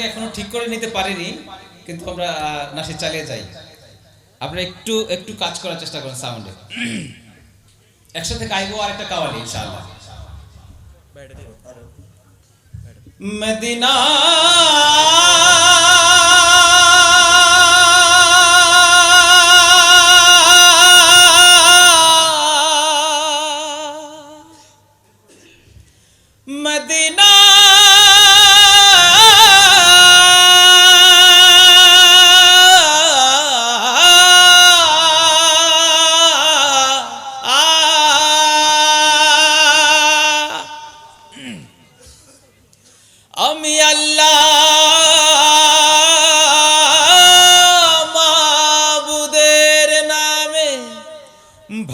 গানটাকে এখনও ঠিক করে নিতে পারিনি, কিন্তু আমরা নাচে চালিয়ে যাই। আপনারা একটু একটু কাজ করার চেষ্টা করেন সাউন্ডে। একসাথে গাইবো আর একটা কাওয়ালি, ইনশাআল্লাহ। মদিনা। মদিনা।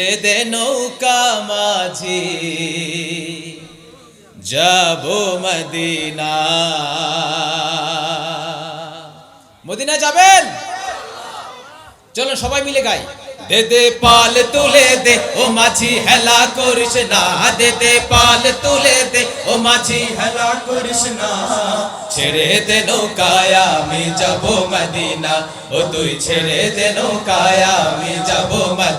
ছেড়ে দে নৌকা মাঝি। যাব মদিনা। মদিনা যাবেন? চলো সবাই মিলে গাই। দে দে পাল তুলে দে, ও মাঝি হেলা করিস না। দে দে পাল তুলে দে, ও মাঝি হেলা করিস না। ছেড়ে দে নৌকায় আমি যাব মদিনা। ও তুই ছেড়ে দে নৌকায় আমি যাব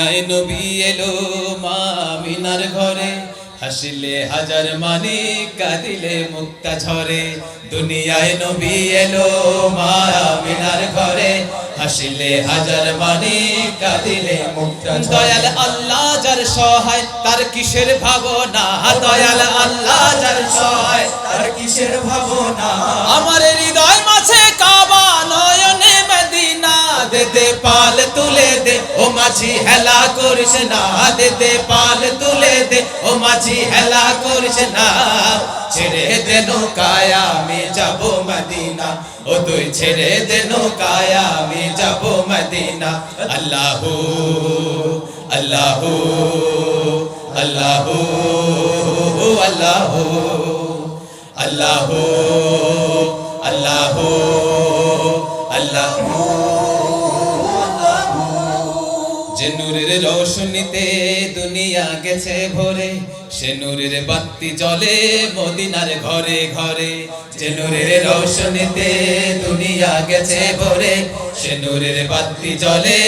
দুনিয়ায় নবী এলো মা মিনার ঘরে। হাসিলে হাজার মানি কাঁদিলে মুক্তা ঝরে। দুনিয়ায় নবী এলো মা মিনার ঘরে। হাসিলে হাজার মানি কাঁদিলে মুক্তা দয়াল আল্লাহ যার সহায় তার কিসের ভাবনা? দয়াল আল্লাহ যার সহায় মাঝি হেলা করিস না, দে দে, পাল তুলে দে। ও মাঝি হেলা করিস না, ছেড়ে দে নৌকায়, আমি যাব মদিনা। ও তুই ছেড়ে দে নৌকায়, আমি যাব মদিনা। আল্লাহু আল্লাহু আল্লাহু আল্লাহু, আল্লাহ আল্লাহ আল্লাহ। যে রোশনীতে দুনিয়া গেছে ভরে, সে বাতি জ্বলে মদিনার ঘরে ঘরে। যে নূরের রোশনীতে দুনিয়া গেছে ভরে, সে নূরের বাতি জ্বলে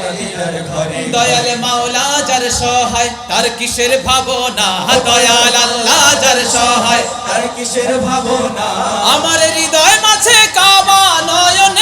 মদিনার ঘরে। দয়াল মাওলা যার সহায়, তার কিসের ভাবনা? দয়াল আল্লাহ যার সহায়, তার কিসের ভাবনা? আমার হৃদয় মাঝে কাবা নয়নে